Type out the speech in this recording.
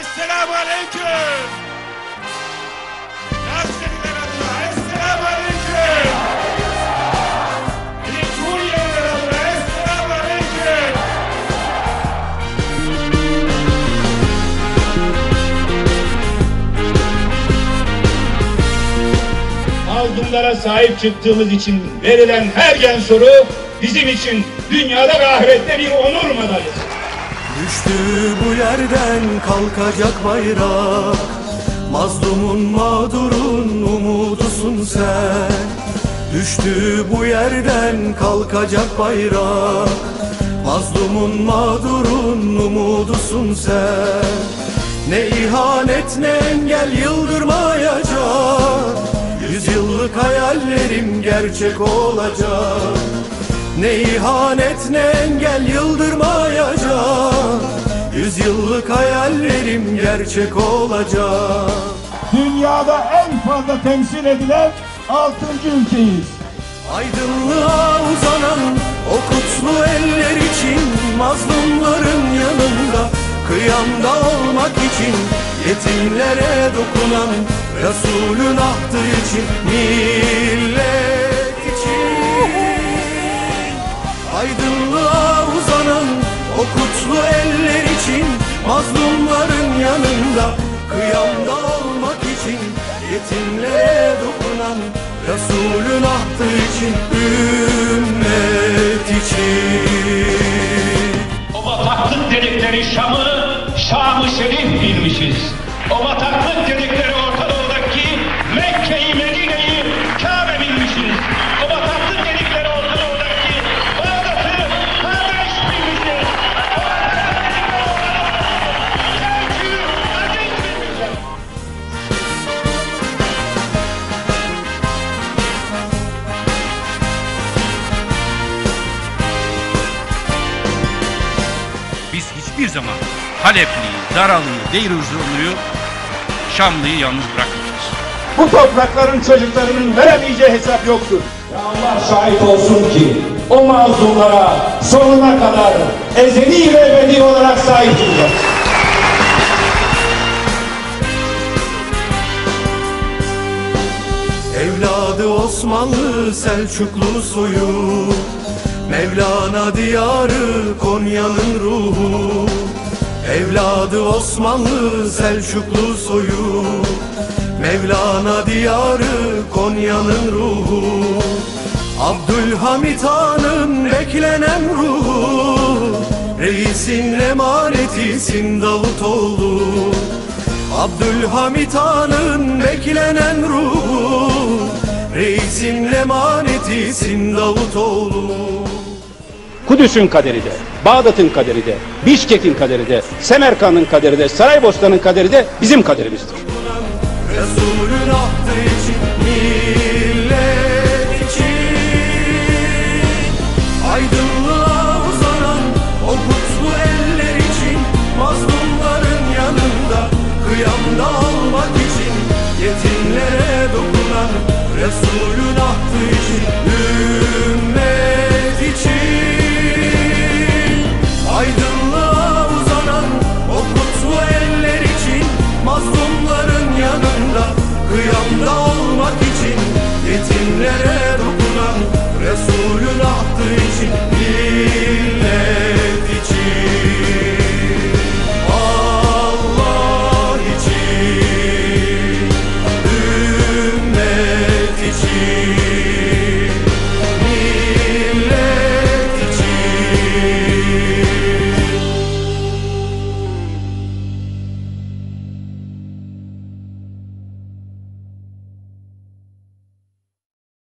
Assalamu alaikum Mazlumlara sahip çıktığımız için verilen her gen soru bizim için dünyada ve ahirette bir onur madalyası. Düştü bu yerden kalkacak bayrak. Mazlumun mağdurun umudusun sen. Düştü bu yerden kalkacak bayrak. Mazlumun mağdurun umudusun sen. Ne ihanet ne engel yıldırmayacak gerçek olacak ne ihanet ne engel yıldırmayacak Yüzyıllık hayallerim gerçek olacak dünyada en fazla temsil edilen 6. ülkeyiz. Aydınlığa uzanan o kutlu eller için Mazlumların yanında kıyamda olmak için Yetimlere dokunan Resulün ahtı için Millet yanında kıyamda olmak için Yetimlere dokunan Resulün ahtı için Ümmet için O bataklık dedikleri Şam'ı, Şam-ı Şerif bilmişiz. O bataklık dedikleri zaman Halepli'yi, Daralı'yı, Deiruzlu'yu, Şamlı'yı yalnız bırakmayacağız. Bu toprakların çocuklarının veremeyeceği hesap yoktur. Ya Allah şahit olsun ki o mazlumlara sonuna kadar ezeli ve ebedi olarak sahip duracağız. Evladı Osmanlı Selçuklu soyu Mevlana diyarı Konya'nın ruhu Evladı Osmanlı Selçuklu soyu. Mevlana diyarı Konya'nın ruhu. Abdülhamit Han'ın beklenen ruhu. Reisin emanetisin Davutoğlu Abdülhamit Han'ın beklenen ruhu. Reisin emanetisin Davutoğlu Kudüs'ün kaderi de, Bağdat'ın kaderi de, Bişkek'in kaderi de, Semerkant'ın kaderi de, Saraybosna'nın kaderi de bizim kaderimizdir. Resulün için